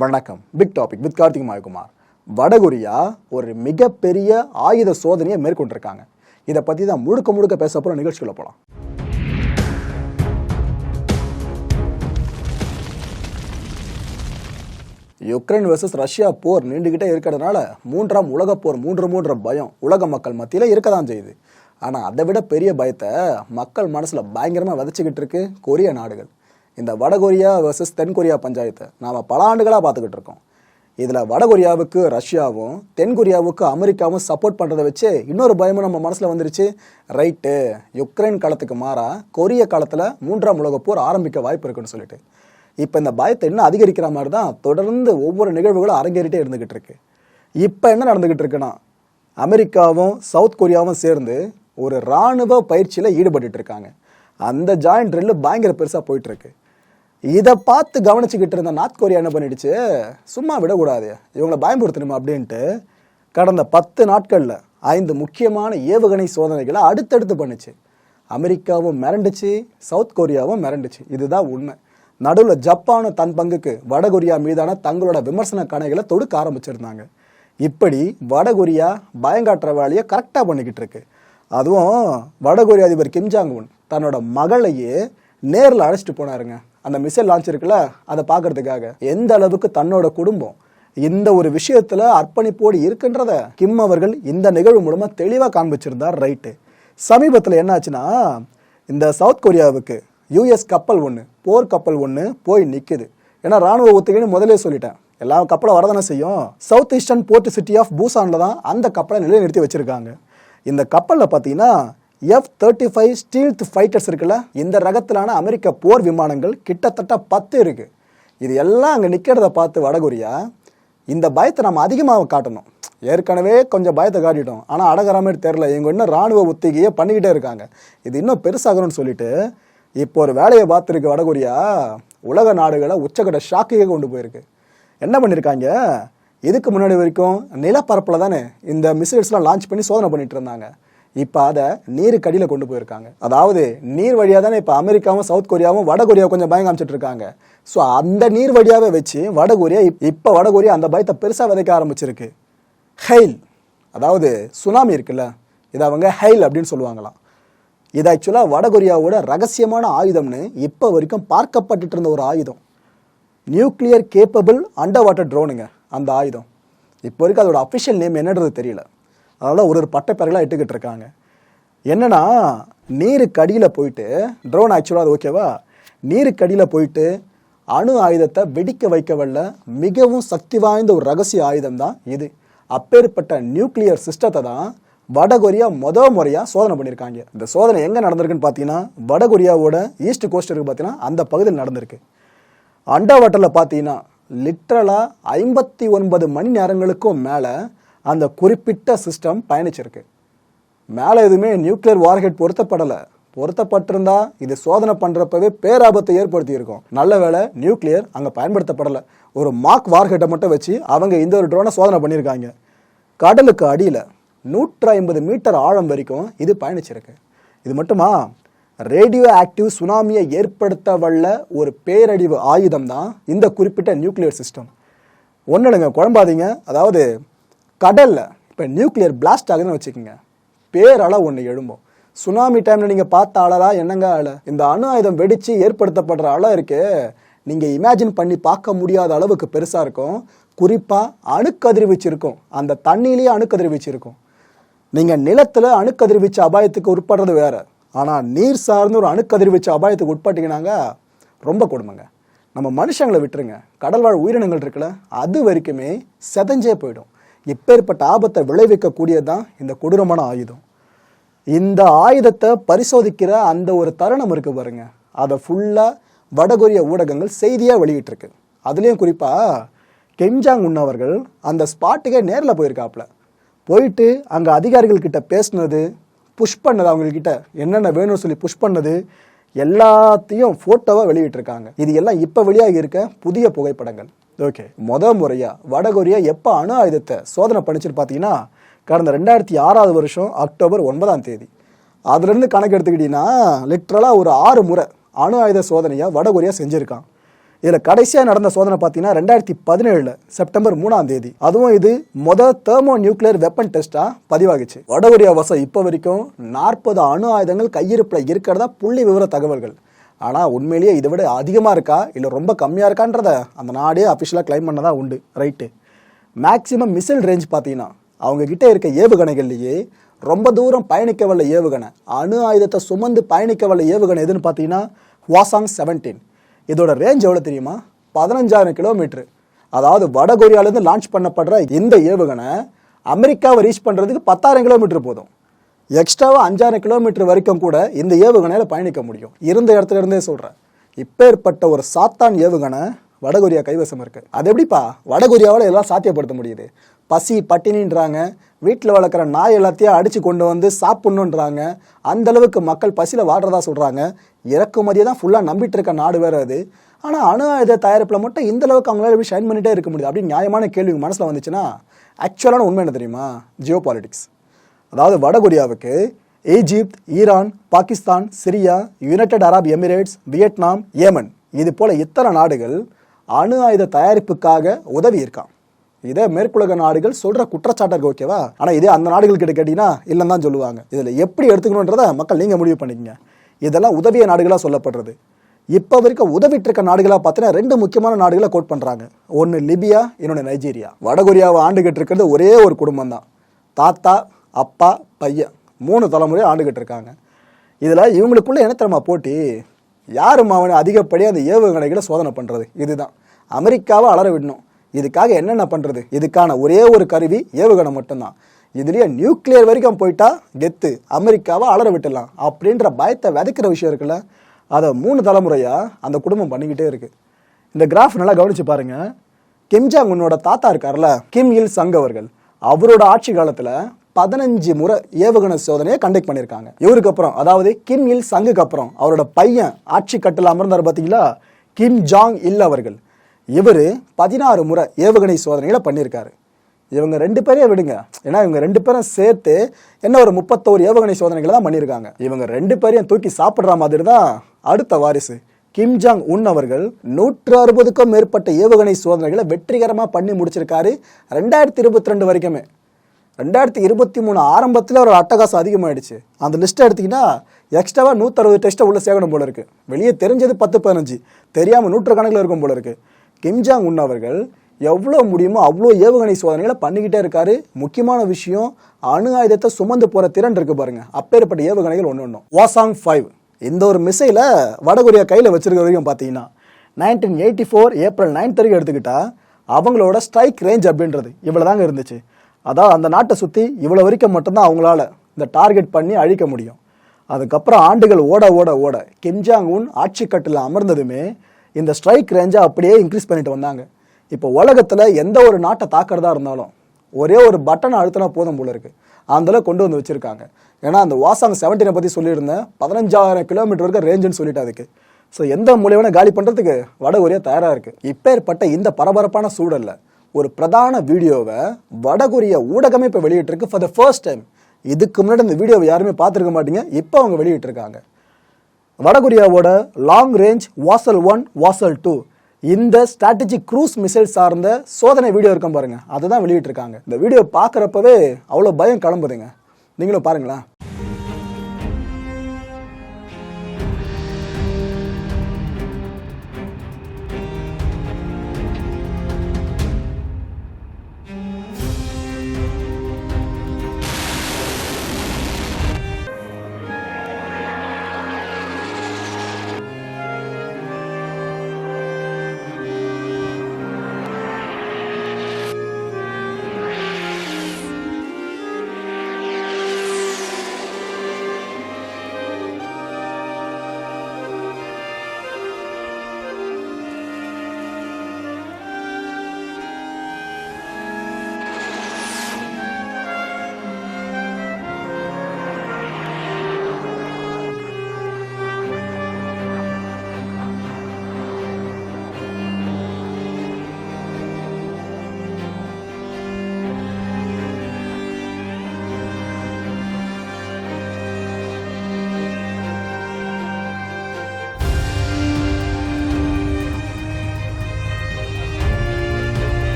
வணக்கம். Big topic with Karthik Mayakumar. வடகொரியா ஒரு மிகப்பெரிய ஆயுத சோதனையை மேற்கொண்டிருக்காங்க. இதை பற்றி தான் முழுக்க முழுக்க பேச போகிற நிகழ்ச்சிக்குள்ள போகலாம் யுக்ரைன் வெர்சஸ் ரஷ்யா போர் நீண்டுகிட்டே இருக்கிறதுனால மூன்றாம் உலக போர் மூன்று மூன்று பயம் உலக மக்கள் மத்தியில் இருக்க தான் செய்யுது. ஆனால் அதை விட பெரிய பயத்தை மக்கள் மனசில் பயங்கரமாக விதைச்சிக்கிட்டு இருக்கு கொரிய நாடுகள். இந்த வடகொரியா வெர்சஸ் தென்கொரியா பஞ்சாயத்தை நாம் பல ஆண்டுகளாக பார்த்துக்கிட்டு இருக்கோம். இதில் வடகொரியாவுக்கு ரஷ்யாவும் தென்கொரியாவுக்கு அமெரிக்காவும் சப்போர்ட் பண்ணுறதை வச்சு இன்னொரு பயமும் நம்ம மனசில் வந்துருச்சு. ரைட்டு யுக்ரைன் காலத்துக்கு மாறா கொரிய காலத்தில் மூன்றாம் உலக போர் ஆரம்பிக்க வாய்ப்பு இருக்குன்னு சொல்லிட்டு. இப்போ இந்த பயத்தை இன்னும் அதிகரிக்கிற மாதிரி தான் தொடர்ந்து ஒவ்வொரு நிகழ்வுகளும் அரங்கேறிட்டே இருந்துக்கிட்டு இருக்கு. இப்போ என்ன நடந்துக்கிட்டு இருக்குன்னா அமெரிக்காவும் சவுத் கொரியாவும் சேர்ந்து ஒரு இராணுவ பயிற்சியில் ஈடுபட்டு இருக்காங்க. அந்த ஜாயிண்ட் ட்ரில்லு பயங்கர பெருசாக போயிட்டுருக்கு இதை பார்த்து கவனிச்சுக்கிட்டு இருந்த நார்த் கொரியா என்ன பண்ணிடுச்சு? சும்மா விடக்கூடாது. இவங்களை பயன்படுத்தணுமா அப்படின்ட்டு கடந்த பத்து நாட்களில் ஐந்து முக்கியமான ஏவுகணை சோதனைகளை அடுத்தடுத்து பண்ணுச்சு. அமெரிக்காவும் மிரண்டுச்சு சவுத் கொரியாவும் மிரண்டுச்சு. இதுதான் உண்மை. நடுவில் ஜப்பானும் தன் பங்குக்கு வடகொரியா மீதான தங்களோட விமர்சன கணைகளை தொடுக்க ஆரம்பிச்சிருந்தாங்க. இப்படி வடகொரியா பயங்காட்டுற வேலையை கரெக்டாக பண்ணிக்கிட்டு இருக்கு. அதுவும் வடகொரிய அதிபர் கிம்ஜாங் உன் தன்னோட மகளையே நேரில் அழைச்சிட்டு போனாருங்க. அந்த மிசைல் லான்ச் இருக்குல்ல அதை பார்க்கறதுக்காக. எந்த அளவுக்கு தன்னோட குடும்பம் இந்த ஒரு விஷயத்துல அர்ப்பணிப்போடு இருக்கின்றத கிம் அவர்கள் இந்த நிகழ்வு மூலமா தெளிவாக காண்பிச்சிருந்தார் ரைட்டு சமீபத்தில் என்னாச்சுன்னா இந்த சவுத் கொரியாவுக்கு யூஎஸ் கப்பல் ஒன்று போர் கப்பல் ஒன்று போய் நிற்குது ஏன்னா ராணுவ ஒத்துக்கைன்னு முதலே சொல்லிட்டேன். எல்லா கப்பலும் வரதானே செய்யும். South eastern port city of பூசானில் தான் அந்த கப்பலை நிலைநிறுத்தி வச்சிருக்காங்க. இந்த கப்பலில் பார்த்தீங்கன்னா F thirty five stealth fighters இருக்குல்ல இந்த ரகத்திலான அமெரிக்க போர் விமானங்கள் கிட்டத்தட்ட பத்து இருக்கு. இது எல்லாம் அங்கே நிற்கிறத பார்த்து வடகொரியா இந்த பயத்தை நம்ம அதிகமாக காட்டணும். ஏற்கனவே கொஞ்சம் பயத்தை காட்டிட்டோம். ஆனால் அடகிற மாதிரி தெரில இவங்க இன்னும் ராணுவ ஒத்திகையை பண்ணிக்கிட்டே இருக்காங்க. இது இன்னும் பெருசாகணும்னு சொல்லிட்டு இப்போ ஒரு வேலையை பார்த்துருக்கு வடகொரியா உலக நாடுகளை உச்சக்கட்ட ஷாக்கையே கொண்டு போயிருக்கு. என்ன பண்ணியிருக்காங்க இதுக்கு முன்னாடி வரைக்கும் நிலப்பரப்பில் தானே இந்த மிசைல்ஸ்லாம் லான்ச் பண்ணி சோதனை பண்ணிட்டு இருந்தாங்க. இப்போ அதை நீருக்கு அடியில் கொண்டு போயிருக்காங்க. அதாவது நீர் வழியாக தானே இப்போ அமெரிக்காவும் சவுத் கொரியாவும் வடகொரியா கொஞ்சம் பயம் காமிச்சிட்டு இருக்காங்க. ஸோ அந்த நீர் வழியாகவே வச்சு வடகொரியா இப்போ வடகொரியா அந்த பயத்தை பெருசாக விதைக்க ஆரம்பிச்சிருக்கு. ஹெயில் அதாவது சுனாமி இருக்குல்ல இதை அவங்க ஹெயில் அப்படின்னு சொல்லுவாங்களாம். இது ஆக்சுவலாக வடகொரியாவோட ரகசியமான ஆயுதம்னு இப்போ வரைக்கும் பார்க்கப்பட்டுட்டு இருந்த ஒரு ஆயுதம். நியூக்ளியர் கேப்பபிள் அண்டர் வாட்டர் ட்ரோனுங்க அந்த ஆயுதம். இப்போ வரைக்கும் அதோட அஃபிஷியல் நேம் என்னன்றது தெரியல. அதனால் ஒரு ஒரு பட்டப்பெயர்களாக இட்டுக்கிட்டு இருக்காங்க என்னென்னா நீருக்கு அடியில் போயிட்டு ட்ரோன் ஆக்சுவலாக அது ஓகேவா நீருக்கு அடியில் போயிட்டு அணு ஆயுதத்தை வெடிக்க வைக்க வல்ல மிகவும் சக்தி வாய்ந்த ஒரு ரகசிய ஆயுதம் தான் இது. அப்பேற்பட்ட நியூக்ளியர் சிஸ்டத்தை தான் வடகொரியா முத முறையாக சோதனை பண்ணியிருக்காங்க. இந்த சோதனை எங்கே நடந்திருக்குன்னு பார்த்தீங்கன்னா வடகொரியாவோட ஈஸ்ட் கோஸ்ட் இருக்கு பார்த்தீங்கன்னா அந்த பகுதியில் நடந்திருக்கு. அண்டா வாட்டரில் பார்த்தீங்கன்னா லிட்ரலாக ஐம்பத்தி ஒன்பது மணி நேரங்களுக்கும் மேலே அந்த குறிப்பிட்ட சிஸ்டம் பயணிச்சிருக்கு. மேலே எதுவுமே நியூக்ளியர் வார்ஹெட் பொருத்தப்படலை. பொருத்தப்பட்டிருந்தா இது சோதனை பண்ணுறப்பவே பேராபத்தை ஏற்படுத்தி இருக்கும் நல்ல வேளை நியூக்ளியர் அங்கே பயன்படுத்தப்படலை. ஒரு மார்க் வார்ஹெட்டை மட்டும் வச்சு அவங்க இந்த ஒரு ட்ரோனை சோதனை பண்ணியிருக்காங்க. கடலுக்கு அடியில் நூற்றி ஐம்பது மீட்டர் ஆழம் வரைக்கும் இது பயணிச்சிருக்கு. இது மட்டுமா? ரேடியோ ஆக்டிவ் சுனாமியை ஏற்படுத்த வல்ல ஒரு பேரழிவு ஆயுதம் தான் இந்த குறிப்பிட்ட நியூக்ளியர் சிஸ்டம் ஒன்றுடுங்க குழம்பாதீங்க. அதாவது கடலில் இப்போ நியூக்ளியர் பிளாஸ்ட் ஆகுதுன்னு வச்சுக்கோங்க. பேரலை ஒன்று எழும்பும். சுனாமி டைமில் நீங்கள் பார்த்த அழலா என்னங்க அலை இந்த அணு ஆயுதம் வெடித்து ஏற்படுத்தப்படுற அலை இருக்கே. நீங்கள் இமேஜின் பண்ணி பார்க்க முடியாத அளவுக்கு பெருசாக இருக்கும். குறிப்பாக அணுக்கதிர்வீச்சு இருக்கும் அந்த தண்ணியிலேயே அணுக்கதிர்வீச்சு இருக்கும் நீங்கள் நிலத்தில் அணுக்கதிர்வீச்சு அபாயத்துக்கு உட்படுறது வேறு. ஆனால் நீர் சார்ந்து ஒரு அணுக்கதிர்வீச்சு அபாயத்துக்கு உட்பட்டீங்கன்னாங்க ரொம்ப கொடுமைங்க. நம்ம மனுஷங்களை விட்டுருங்க. கடல்வாழ் உயிரினங்கள் இருக்குல்ல அது வரைக்குமே செதஞ்சே போயிடும். இப்பேற்பட்ட ஆபத்தை விளைவிக்கக்கூடியது தான் இந்த கொடூரமான ஆயுதம். இந்த ஆயுதத்தை பரிசோதிக்கிற அந்த ஒரு தருணம் இருக்கு பாருங்க. அதை ஃபுல்லாக வடகொரிய ஊடகங்கள் செய்தியாக வெளியிட்டிருக்கு. அதுலேயும் குறிப்பாக கெஞ்சாங் உன் அவர்கள் அந்த ஸ்பாட்டுக்கே நேரில் போயிருக்காப்புல போயிட்டு அங்கே அதிகாரிகள் பேசினது புஷ் பண்ணது அவங்கக்கிட்ட என்னென்ன வேணும்னு சொல்லி புஷ் பண்ணது எல்லாத்தையும் ஃபோட்டோவாக வெளியிட்டிருக்காங்க. இது எல்லாம் இப்போ வெளியாகி இருக்க புதிய புகைப்படங்கள். ஓகே. முத முறையாக வடகொரியா எப்போ அணு ஆயுதத்தை சோதனை பண்ணிச்சுன்னு பார்த்தீங்கன்னா கடந்த ரெண்டாயிரத்தி ஆறாவது வருஷம் அக்டோபர் ஒன்பதாம் தேதி. அதுலேருந்து கணக்கு எடுத்துக்கிட்டிங்கன்னா லிட்ரலாக ஒரு ஆறு முறை அணு ஆயுத சோதனையை வடகொரியா செஞ்சுருக்கான். இதில் கடைசியாக நடந்த சோதனை பார்த்தீங்கன்னா ரெண்டாயிரத்தி பதினேழுல செப்டம்பர் மூணாம் தேதி. அதுவும் இது மொத தேர்மோ நியூக்ளியர் வெப்பன் டெஸ்ட்டாக பதிவாகிச்சு. வடகொரியா வசம் இப்போ வரைக்கும் நாற்பது அணு ஆயுதங்கள் கையிருப்பில் இருக்கிறதா புள்ளி விவர தகவல்கள். ஆனால் உண்மையிலேயே இதை விட அதிகமாக இருக்கா? இல்லை ரொம்ப கம்மியாக இருக்கான்றத அந்த நாடே அஃபிஷியலாக கிளைம் பண்ணதான் உண்டு. ரைட்டு மேக்ஸிமம் மிசைல் ரேஞ்ச் பார்த்தீங்கன்னா அவங்கக்கிட்ட இருக்க ஏவுகணைகள்லேயே ரொம்ப தூரம் பயணிக்க வல்ல ஏவுகணை. அணு ஆயுதத்தை சுமந்து பயணிக்க வல்ல ஏவுகணை எதுன்னு பார்த்தீங்கன்னா வாசாங் செவன்டீன் இதோட ரேஞ்ச் எவ்வளோ தெரியுமா? பதினஞ்சாயிரம் கிலோமீட்ரு அதாவது வடகொரியாவிலேருந்து லான்ச் பண்ணப்படுற இந்த ஏவுகணை அமெரிக்காவை ரீச் பண்ணுறதுக்கு பத்தாயிரம் கிலோமீட்டர் போதும். எக்ஸ்ட்ராவாக அஞ்சாயிரம் கிலோமீட்டர் வரைக்கும் கூட இந்த ஏவுகணையில் பயணிக்க முடியும். இருந்த இடத்துல இருந்தே சொல்கிறேன் இப்பேற்பட்ட ஒரு சாத்தான் ஏவுகணை வடகொரியா கைவசம் இருக்குது அது எப்படிப்பா? வடகொரியாவில் எல்லாம் சாத்தியப்படுத்த முடியுது. பசி பட்டினின்றாங்க. வீட்டில் வளர்க்குற நாய் எல்லாத்தையும் அடித்து கொண்டு வந்து சாப்பிட்ணுன்றாங்க. அந்த அளவுக்கு மக்கள் பசியில் வாடுறதா சொல்கிறாங்க இறக்குமதியை தான் ஃபுல்லாக நம்பிட்டு இருக்க நாடு வேறு அது. ஆனால் அணு ஆயுத தயாரிப்பில் மட்டும் இந்த அளவுக்கு அவங்களால எப்படி ஷைன் பண்ணிட்டே இருக்க முடியுது? அப்படின்னு நியாயமான கேள்வி மனசில் வந்துச்சுன்னா ஆக்சுவலான உண்மை என்ன தெரியுமா? ஜியோ பாலிடிக்ஸ் அதாவது வடகொரியாவுக்கு Egypt Iran Pakistan Syria United Arab Emirates Vietnam Yemen இது போல இத்தனை நாடுகள் அணு ஆயுத தயாரிப்புக்காக உதவி இருக்கான் இதே மேற்குலக நாடுகள் சொல்ற குற்றச்சாட்டு ஓகேவா? ஆனா இதே அந்த நாடுகள் கிட்ட கேட்டீங்கன்னா இல்லைன்னு தான் சொல்லுவாங்க. இதுல எப்படி எடுத்துக்கணுன்றத மக்கள் நீங்க முடிவு பண்ணிக்கங்க. இதெல்லாம் உதவிய நாடுகளாக சொல்லப்படுறது. இப்போ வரைக்கும் உதவிட்டு இருக்க நாடுகளாக பார்த்தீங்கன்னா ரெண்டு முக்கியமான நாடுகளை கோட் பண்ணுறாங்க ஒன்று லிபியா இன்னொன்று நைஜீரியா. வடகொரியாவை ஆண்டுகிட்டு இருக்கிறது ஒரே ஒரு குடும்பம் தான் தாத்தா அப்பா பையன் மூணு தலைமுறையை ஆண்டுகிட்டு இருக்காங்க. இதில் இவங்களுக்குள்ள என்ன தெரியுமா போட்டி? யார் அவனை அதிகப்படியாக அந்த ஏவுகணைகளை சோதனை பண்ணுறது இதுதான். அமெரிக்காவை அலற விடணும். இதுக்காக என்னென்ன பண்ணுறது இதுக்கான ஒரே ஒரு கருவி ஏவுகணை மட்டும்தான். இதுலேயே நியூக்ளியர் வரைக்கும் போயிட்டா கெத்து. அமெரிக்காவை அலற விட்டுடலாம் அப்படின்ற பயத்தை விதைக்கிற விஷயம் இருக்குல்ல அதை மூணு தலைமுறையாக அந்த குடும்பம் பண்ணிக்கிட்டே இருக்குது இந்த கிராஃப் நல்லா கவனித்து பாருங்கள் கிம்ஜாங் உன்னோட தாத்தா இருக்கார்ல கிம் இல் சங் அவர்கள். அவரோட ஆட்சி காலத்தில் பதினஞ்சு முறை ஏவுகணை சோதனையை கண்டக்ட் பண்ணியிருக்காங்க. இவருக்கு அப்புறம் அதாவது கிம் இல் சங்குக்கு அப்புறம் அவரோட பையன் ஆட்சி கட்டில் அமர்ந்தார் பார்த்தீங்களா? கிம் ஜாங் இல் அவர்கள். இவர் பதினாறு முறை ஏவுகணை சோதனைகளை பண்ணியிருக்காரு. இவங்க ரெண்டு பேரையும் விடுங்க. ஏன்னா இவங்க ரெண்டு பேரும் சேர்த்து என்ன ஒரு முப்பத்தோரு ஏவுகணை சோதனைகளை தான் பண்ணியிருக்காங்க. இவங்க ரெண்டு பேரையும் தூக்கி சாப்பிட்ற மாதிரி தான் அடுத்த வாரிசு கிம் ஜாங் உன் அவர்கள் நூற்று அறுபதுக்கும் மேற்பட்ட ஏவுகணை சோதனைகளை வெற்றிகரமாக பண்ணி முடிச்சிருக்காரு. ரெண்டாயிரத்தி இருபத்தி ரெண்டு வரைக்குமே. ரெண்டாயிரத்தி இருபத்தி மூணு ஆரம்பத்தில் ஒரு அட்டகாசம் அதிகமாகிடுச்சு அந்த லிஸ்ட்டை எடுத்தீங்கன்னா எக்ஸ்ட்ராவாக நூற்றறுபது டெஸ்ட்டை உள்ள சேகணும் போல இருக்கு. வெளியே தெரிஞ்சது பத்து பதினஞ்சு. தெரியாமல் நூற்றுக்கணக்கில் இருக்கும் போல இருக்கு. கிம்ஜாங் உன் அவர்கள் எவ்வளோ முடியுமோ அவ்வளோ ஏவுகணை சோதனைகளை பண்ணிக்கிட்டே இருக்காரு. முக்கியமான விஷயம் அணு ஆயுதத்தை சுமந்து போகிற திறன் இருக்கு பாருங்க. அப்பேற்பட்ட ஏவுகணைகள் ஒன்று ஒன்றும் வாசாங் ஃபைவ் இந்த ஒரு மிசைலை வடகொரியா கையில் வச்சிருக்க வரைக்கும் பார்த்தீங்கன்னா nineteen eighty four April ninth வரைக்கும் எடுத்துக்கிட்டா அவங்களோட ஸ்ட்ரைக் ரேஞ்ச் அப்படின்றது இவ்வளோ தாங்க இருந்துச்சு. அதாவது அந்த நாட்டை சுற்றி இவ்வளோ வரைக்கும் மட்டும்தான் அவங்களால இந்த டார்கெட் பண்ணி அழிக்க முடியும். அதுக்கப்புறம் ஆண்டுகள் ஓட ஓட ஓட கிம்ஜாங் உன் ஆட்சி கட்டில் அமர்ந்ததுமே இந்த ஸ்ட்ரைக் ரேஞ்சை அப்படியே இன்க்ரீஸ் பண்ணிட்டு வந்தாங்க. இப்போ உலகத்தில் எந்த ஒரு நாட்டை தாக்கிறதா இருந்தாலும் ஒரே ஒரு பட்டனை அழுத்தினா போதும் போல இருக்கு. அந்தளவு கொண்டு வந்து வச்சுருக்காங்க. ஏன்னா அந்த வாசாங் செவன்டீனை பற்றி சொல்லியிருந்தேன். பதினஞ்சாயிரம் கிலோமீட்டர் வரைக்கும் ரேஞ்சுன்னு சொல்லிட்டு அதுக்கு. ஸோ எந்த மூலியமான காலி பண்ணுறதுக்கு வட கொரியா தயாராக இருக்குது இப்பேற்பட்ட இந்த பரபரப்பான சூழலில் ஒரு பிரதான வீடியோவை வடகொரிய ஊடகமே இப்போ வெளியிட்டிருக்கு ஃபார் த ஃபர்ஸ்ட் டைம் இதுக்கு முன்னாடி இந்த வீடியோவை யாருமே பார்த்துருக்க மாட்டீங்க. இப்போ அவங்க வெளியிட்டிருக்காங்க. வடகொரியாவோட long range Hwasal one Hwasal two இந்த ஸ்ட்ராட்டஜிக் க்ரூஸ் மிசைல் சார்ந்த சோதனை வீடியோ இருக்கும் பாருங்க. அதை தான் வெளியிட்டிருக்காங்க. இந்த வீடியோ பார்க்குறப்பவே அவ்வளோ பயம் கிளம்புதுங்க. நீங்களும் பாருங்களேன்.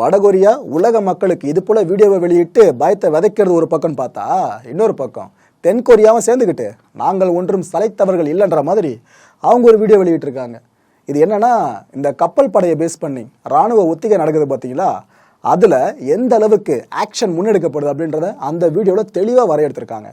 வடகொரியா உலக மக்களுக்கு இது போல வீடியோவை வெளியிட்டு பயத்தை விதைக்கிறது ஒரு பக்கம் பார்த்தா இன்னொரு பக்கம். தென் கொரியாவும் சேர்ந்துக்கிட்டு நாங்கள் ஒன்றும் சலைத்தவர்கள் இல்லைன்ற மாதிரி அவங்க ஒரு வீடியோ வெளியிட்டிருக்காங்க. இது என்னன்னா இந்த கப்பல் படையை பேஸ் பண்ணி ராணுவ ஒத்திகை நடக்குது பார்த்தீங்களா? அதில் எந்த அளவுக்கு ஆக்ஷன் முன்னெடுக்கப்படுது அப்படின்றத அந்த வீடியோவில் தெளிவாக வரையெடுத்திருக்காங்க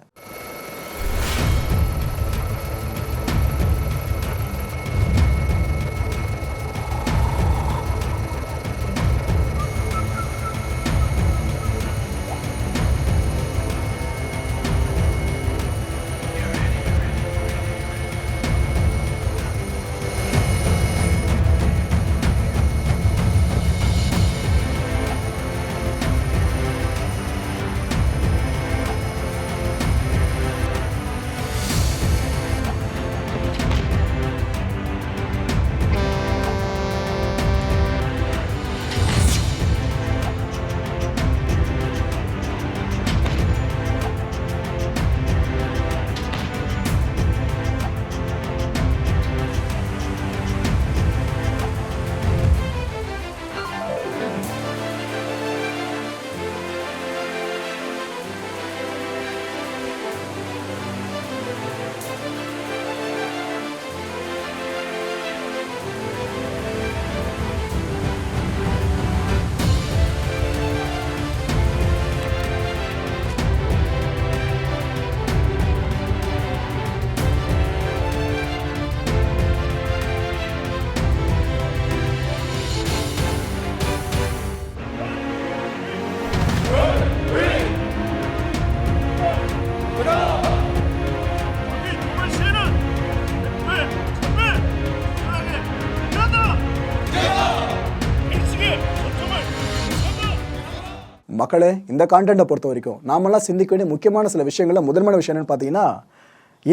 மக்களே இந்த கான்டென்ட்டை பொறுத்த வரைக்கும் நாமெல்லாம் சிந்திக்க வேண்டிய முக்கியமான சில விஷயங்களில் முதன்மையான விஷயம் பார்த்தீங்கன்னா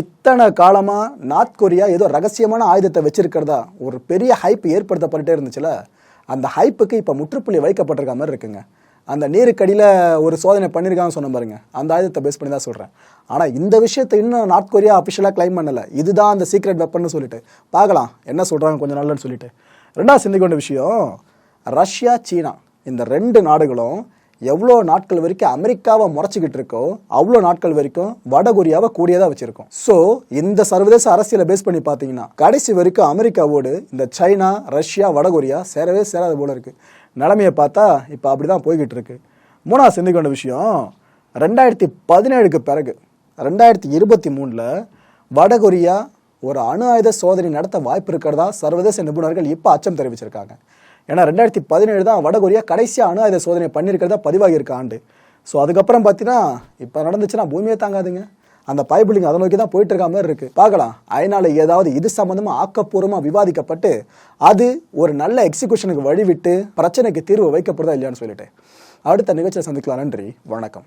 இத்தனை காலமாக நார்த் கொரியா ஏதோ ரகசியமான ஆயுதத்தை வச்சிருக்கிறதா ஒரு பெரிய ஹைப் ஏற்படுத்தப்பட்டுட்டே இருந்துச்சுல அந்த ஹைப்புக்கு இப்போ முற்றுப்புள்ளி வைக்கப்பட்டிருக்க மாதிரி இருக்குங்க. அந்த நீருக்கடியில் ஒரு சோதனை பண்ணியிருக்காங்கன்னு சொன்ன பாருங்க. அந்த ஆயுதத்தை பேஸ் பண்ணி தான் சொல்கிறேன் ஆனால் இந்த விஷயத்தை இன்னும் நார்த் கொரியா அஃபிஷியலாக கிளைம் பண்ணலை. இதுதான் அந்த சீக்ரெட் வெப்பன்னு சொல்லிட்டு. பார்க்கலாம் என்ன சொல்கிறாங்க கொஞ்சம் நல்லன்னு சொல்லிட்டு. ரெண்டாவது சிந்திக்க வேண்டிய விஷயம் ரஷ்யா சீனா இந்த ரெண்டு நாடுகளும் எவ்வளோ நாட்கள் வரைக்கும் அமெரிக்காவை முறைச்சிக்கிட்டு இருக்கோ அவ்வளோ நாட்கள் வரைக்கும் வடகொரியாவை கூடியதாக வச்சிருக்கோம். ஸோ இந்த சர்வதேச அரசியலை பேஸ் பண்ணி பார்த்தீங்கன்னா கடைசி வரைக்கும் அமெரிக்காவோடு இந்த சைனா ரஷ்யா வடகொரியா சேரவே சேராத போல இருக்குது நிலைமையை பார்த்தா இப்போ அப்படி தான் போய்கிட்டு இருக்கு. மூணாவது சிந்திக்க வேண்டிய விஷயம் ரெண்டாயிரத்தி பதினேழுக்கு பிறகு ரெண்டாயிரத்தி இருபத்தி மூணில் வடகொரியா ஒரு அணு ஆயுத சோதனை நடத்த வாய்ப்பு இருக்கிறதா சர்வதேச நிபுணர்கள் இப்போ அச்சம் தெரிவிச்சிருக்காங்க. ஏன்னா ரெண்டாயிரத்தி பதினேழு தான் வடகொரியா கடைசியாக அணு ஆயுத சோதனை பண்ணியிருக்கிறதா பதிவாகி இருக்க ஆண்டு. ஸோ அதுக்கப்புறம் பார்த்தீங்கன்னா இப்போ நடந்துச்சுன்னா பூமியே தாங்காதுங்க. அந்த பைபிளிங் அதை நோக்கி தான் போயிட்டு இருக்க மாதிரி இருக்கு. பார்க்கலாம். அதனால ஏதாவது இது சம்பந்தமா ஆக்கப்பூர்வமாக விவாதிக்கப்பட்டு அது ஒரு நல்ல எக்ஸிகியூஷனுக்கு வழிவிட்டு பிரச்சனைக்கு தீர்வு வைக்கப்படுதா இல்லையான்னு சொல்லிட்டு. அடுத்த நிகழ்ச்சியை சந்திக்கலாம். நன்றி. வணக்கம்.